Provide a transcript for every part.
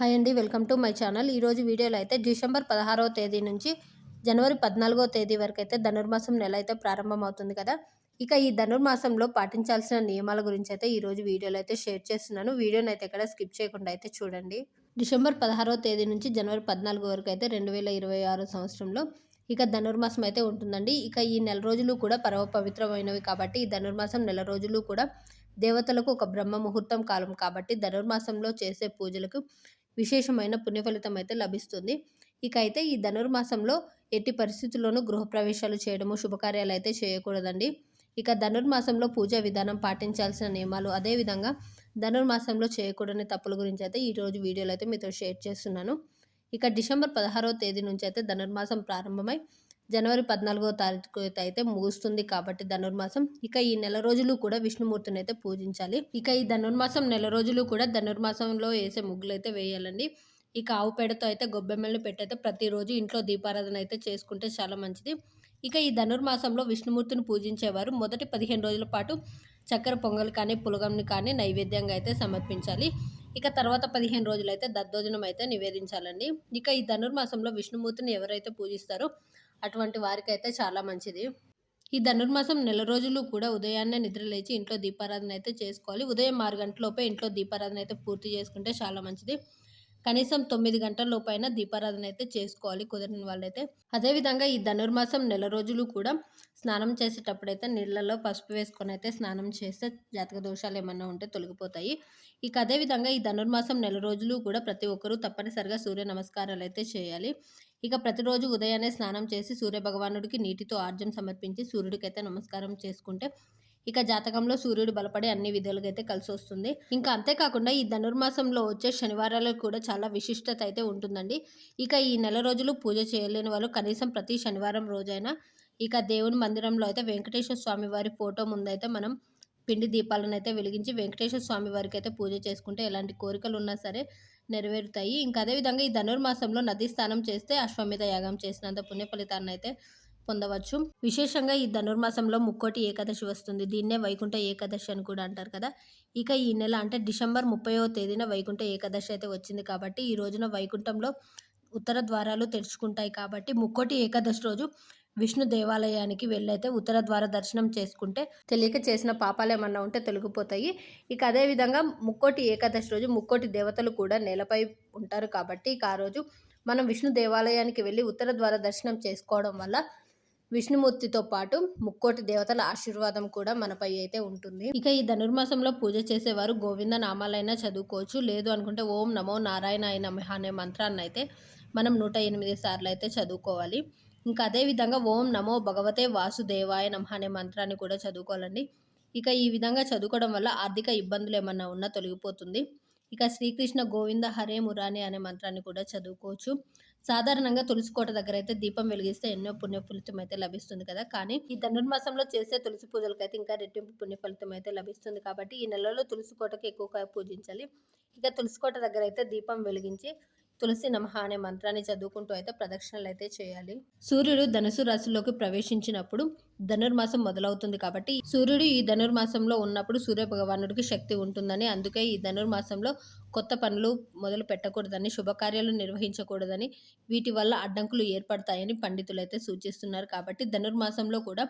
Hi అండి welcome to my channel. ఈరోజు వీడియోలో అయితే డిసెంబర్ పదహారవ తేదీ నుంచి జనవరి పద్నాలుగో తేదీ వరకు అయితే ధనుర్మాసం నెల అయితే ప్రారంభమవుతుంది కదా. ఇక ఈ ధనుర్మాసంలో పాటించాల్సిన నియమాల గురించి అయితే ఈరోజు వీడియోలో అయితే షేర్ చేస్తున్నాను. వీడియోని అయితే ఇక్కడ స్కిప్ చేయకుండా అయితే చూడండి. డిసెంబర్ పదహారవ తేదీ నుంచి జనవరి పద్నాలుగు వరకు అయితే రెండు వేల ఇరవై ఆరు సంవత్సరంలో ఇక ధనుర్మాసం అయితే ఉంటుందండి. ఇక ఈ నెల రోజులు కూడా పరమ పవిత్రమైనవి కాబట్టి ఈ ధనుర్మాసం నెల రోజులు కూడా దేవతలకు ఒక బ్రహ్మ ముహూర్తం కాలం కాబట్టి ధనుర్మాసంలో చేసే పూజలకు విశేషమైన పుణ్యఫలితం అయితే లభిస్తుంది. ఇక అయితే ఈ ధనుర్మాసంలో ఎట్టి పరిస్థితుల్లోనూ గృహప్రవేశాలు చేయడము శుభకార్యాలు అయితే చేయకూడదండి. ఇక ధనుర్మాసంలో పూజా విధానం పాటించాల్సిన నియమాలు అదేవిధంగా ధనుర్మాసంలో చేయకూడని తప్పుల గురించి అయితే ఈరోజు వీడియోలో అయితే మీతో షేర్ చేస్తున్నాను. ఇక డిసెంబర్ పదహారవ తేదీ నుంచి అయితే ధనుర్మాసం ప్రారంభమై జనవరి పద్నాలుగో తారీఖు అయితే ముగుస్తుంది కాబట్టి ధనుర్మాసం. ఇక ఈ నెల రోజులు కూడా విష్ణుమూర్తిని అయితే పూజించాలి. ఇక ఈ ధనుర్మాసం నెల రోజులు కూడా ధనుర్మాసంలో వేసే ముగ్గులు అయితే వేయాలండి. ఇక ఆవు పేడతో అయితే గొబ్బెమ్మలను పెట్టయితే ప్రతిరోజు ఇంట్లో దీపారాధన అయితే చేసుకుంటే చాలా మంచిది. ఇక ఈ ధనుర్మాసంలో విష్ణుమూర్తిని పూజించేవారు మొదటి పదిహేను రోజుల పాటు చక్కెర పొంగల్ కానీ పులగంని కానీ నైవేద్యంగా అయితే సమర్పించాలి. ఇక తర్వాత పదిహేను రోజులు అయితే దద్దోజనం అయితే నివేదించాలండి. ఇక ఈ ధనుర్మాసంలో విష్ణుమూర్తిని ఎవరైతే పూజిస్తారో అటువంటి వారికైతే చాలా మంచిది. ఈ ధనుర్మాసం నెల రోజులు కూడా ఉదయాన్నే నిద్ర లేచి ఇంట్లో దీపారాధన అయితే చేసుకోవాలి. ఉదయం ఆరు గంటలలోపే ఇంట్లో దీపారాధన అయితే పూర్తి చేసుకుంటే చాలా మంచిది. కనీసం తొమ్మిది గంటల లోపైన దీపారాధన అయితే చేసుకోవాలి కుదిరిన వాళ్ళైతే. అదేవిధంగా ఈ ధనుర్మాసం నెల రోజులు కూడా స్నానం చేసేటప్పుడైతే నీళ్ళలో పసుపు వేసుకొని అయితే స్నానం చేస్తే జాతక దోషాలు ఏమన్నా ఉంటే తొలగిపోతాయి. ఇక అదేవిధంగా ఈ ధనుర్మాసం నెల రోజులు కూడా ప్రతి ఒక్కరూ తప్పనిసరిగా సూర్య నమస్కారాలు అయితే చేయాలి. ఇక ప్రతిరోజు ఉదయాన్నే స్నానం చేసి సూర్య భగవానుడికి నీటితో ఆర్జం సమర్పించి సూర్యుడికైతే నమస్కారం చేసుకుంటే ఇక జాతకంలో సూర్యుడు బలపడి అన్ని విధాలుగా అయితే కలిసి వస్తుంది ఇంకా అంతేకాకుండా ఈ ధనుర్మాసంలో వచ్చే శనివారాలకు కూడా చాలా విశిష్టత అయితే ఉంటుందండి. ఇక ఈ నెల రోజులు పూజ చేయలేని వాళ్ళు కనీసం ప్రతి శనివారం రోజైనా ఇక దేవుని మందిరంలో అయితే వెంకటేశ్వర స్వామి వారి ఫోటో ముందైతే మనం పిండి దీపాలను అయితే వెలిగించి వెంకటేశ్వర స్వామి వారికి అయితే పూజ చేసుకుంటే ఎలాంటి కోరికలు ఉన్నా సరే నెరవేరుతాయి. ఇంకా అదేవిధంగా ఈ ధనుర్మాసంలో నదీ స్నానం చేస్తే అశ్వమేధ యాగం చేసినంత పుణ్య ఫలితాన్ని అయితే పొందవచ్చు. విశేషంగా ఈ ధనుర్మాసంలో ముక్కోటి ఏకాదశి వస్తుంది. దీన్నే వైకుంఠ ఏకాదశి అని కూడా అంటారు కదా. ఇక ఈ నెల అంటే డిసెంబర్ ముప్పైవ తేదీన వైకుంఠ ఏకాదశి అయితే వచ్చింది కాబట్టి ఈ రోజున వైకుంఠంలో ఉత్తర ద్వారాలు తెరుచుకుంటాయి కాబట్టి ముక్కోటి ఏకాదశి రోజు విష్ణు దేవాలయానికి వెళ్ళైతే ఉత్తర ద్వార దర్శనం చేసుకుంటే తెలియక చేసిన పాపాలు ఏమన్నా ఉంటే తొలగిపోతాయి. ఇక అదేవిధంగా ముక్కోటి ఏకాదశి రోజు ముక్కోటి దేవతలు కూడా నేలపై ఉంటారు కాబట్టి ఇక ఆ రోజు మనం విష్ణు దేవాలయానికి వెళ్ళి ఉత్తర ద్వార దర్శనం చేసుకోవడం వల్ల విష్ణుమూర్తితో పాటు ముక్కోటి దేవతల ఆశీర్వాదం కూడా మనపై అయితే ఉంటుంది. ఇక ఈ ధనుర్మాసంలో పూజ చేసేవారు గోవింద నామాలైనా చదువుకోవచ్చు. లేదు అనుకుంటే ఓం నమో నారాయణ అయిన అనే మంత్రాన్ని అయితే మనం నూట ఎనిమిది సార్లు అయితే చదువుకోవాలి. ఇంకా అదేవిధంగా ఓం నమో భగవతే వాసుదేవాయ నమ అనే మంత్రాన్ని కూడా చదువుకోవాలండి. ఇక ఈ విధంగా చదువుకోవడం వల్ల ఆర్థిక ఇబ్బందులు ఏమన్నా ఉన్నా తొలగిపోతుంది. ఇక శ్రీకృష్ణ గోవింద హరే మురాని అనే మంత్రాన్ని కూడా చదువుకోవచ్చు. సాధారణంగా తులసి కోట దగ్గర అయితే దీపం వెలిగిస్తే ఎన్నో పుణ్య ఫలితం అయితే లభిస్తుంది కదా. కానీ ఈ ధనుర్మాసంలో చేసే తులసి పూజలకు అయితే ఇంకా రెట్టింపు పుణ్య ఫలితం అయితే లభిస్తుంది కాబట్టి ఈ నెలలో తులసి కోటకి ఎక్కువగా పూజించాలి. ఇక తులసి కోట దగ్గర అయితే దీపం వెలిగించి తులసి నమః అనే మంత్రాన్ని చదువుకుంటూ అయితే ప్రదక్షిణలు అయితే చేయాలి. సూర్యుడు ధనుసు రాశిలోకి ప్రవేశించినప్పుడు ధనుర్మాసం మొదలవుతుంది కాబట్టి సూర్యుడు ఈ ధనుర్మాసంలో ఉన్నప్పుడు సూర్య భగవానుడికి శక్తి ఉంటుందని అందుకే ఈ ధనుర్మాసంలో కొత్త పనులు మొదలు పెట్టకూడదని శుభకార్యాలు నిర్వహించకూడదని వీటి వల్ల అడ్డంకులు ఏర్పడతాయని పండితులు అయితే సూచిస్తున్నారు. కాబట్టి ధనుర్మాసంలో కూడా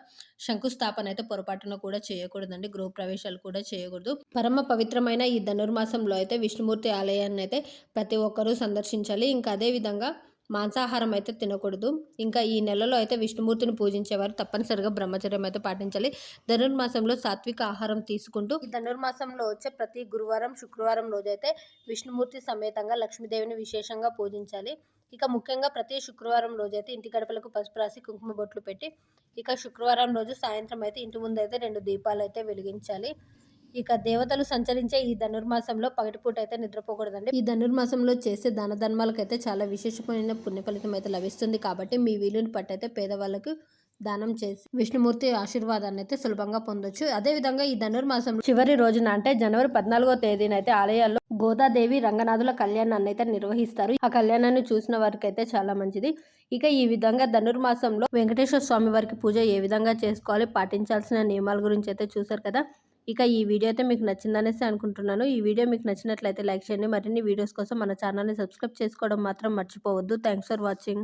శంకుస్థాపన అయితే పొరపాటున కూడా చేయకూడదండి. గృహప్రవేశాలు కూడా చేయకూడదు. పరమ పవిత్రమైన ఈ ధనుర్మాసంలో అయితే విష్ణుమూర్తి ఆలయాన్ని అయితే ప్రతి ఒక్కరూ సందర్శించాలి. ఇంకా అదేవిధంగా మాంసాహారం అయితే తినకూడదు. ఇంకా ఈ నెలలో అయితే విష్ణుమూర్తిని పూజించేవారు తప్పనిసరిగా బ్రహ్మచర్యం అయితే పాటించాలి. ధనుర్మాసంలో సాత్విక ఆహారం తీసుకుంటూ ధనుర్మాసంలో వచ్చే ప్రతి గురువారం శుక్రవారం రోజైతే విష్ణుమూర్తి సమేతంగా లక్ష్మీదేవిని విశేషంగా పూజించాలి. ఇక ముఖ్యంగా ప్రతి శుక్రవారం రోజైతే ఇంటి గడపలకు పసుపు రాసి కుంకుమ బొట్లు పెట్టి ఇక శుక్రవారం రోజు సాయంత్రం అయితే ఇంటి ముందు అయితే రెండు దీపాలు అయితే వెలిగించాలి. ఇక దేవతలు సంచరించే ఈ ధనుర్మాసంలో పగటిపూట అయితే నిద్రపోకూడదండి. ఈ ధనుర్మాసంలో చేసే దాన ధర్మాలకైతే చాలా విశేషమైన పుణ్య ఫలితం అయితే లభిస్తుంది. కాబట్టి మీ వీలుని పట్టయితే పేదవాళ్ళకు దానం చేసి విష్ణుమూర్తి ఆశీర్వాదాన్ని అయితే సులభంగా పొందొచ్చు. అదేవిధంగా ఈ ధనుర్మాసం చివరి రోజున అంటే జనవరి పద్నాలుగో తేదీన అయితే ఆలయాల్లో గోదాదేవి రంగనాథుల కళ్యాణాన్ని అయితే నిర్వహిస్తారు. ఆ కళ్యాణాన్ని చూసిన వారికి అయితే చాలా మంచిది. ఇక ఈ విధంగా ధనుర్మాసంలో వెంకటేశ్వర స్వామి వారికి పూజ ఏ విధంగా చేసుకోవాలి పాటించాల్సిన నియమాల గురించి అయితే చూసారు కదా. ఇక ఈ వీడియో అయితే మీకు నచ్చిందనేసి అనుకుంటున్నాను. ఈ వీడియో మీకు నచ్చినట్లయితే లైక్ చేయండి. మరిన్ని వీడియోస్ కోసం మన ఛానల్ని సబ్స్క్రైబ్ చేసుకోవడం మాత్రం మర్చిపోవద్దు. Thanks for watching.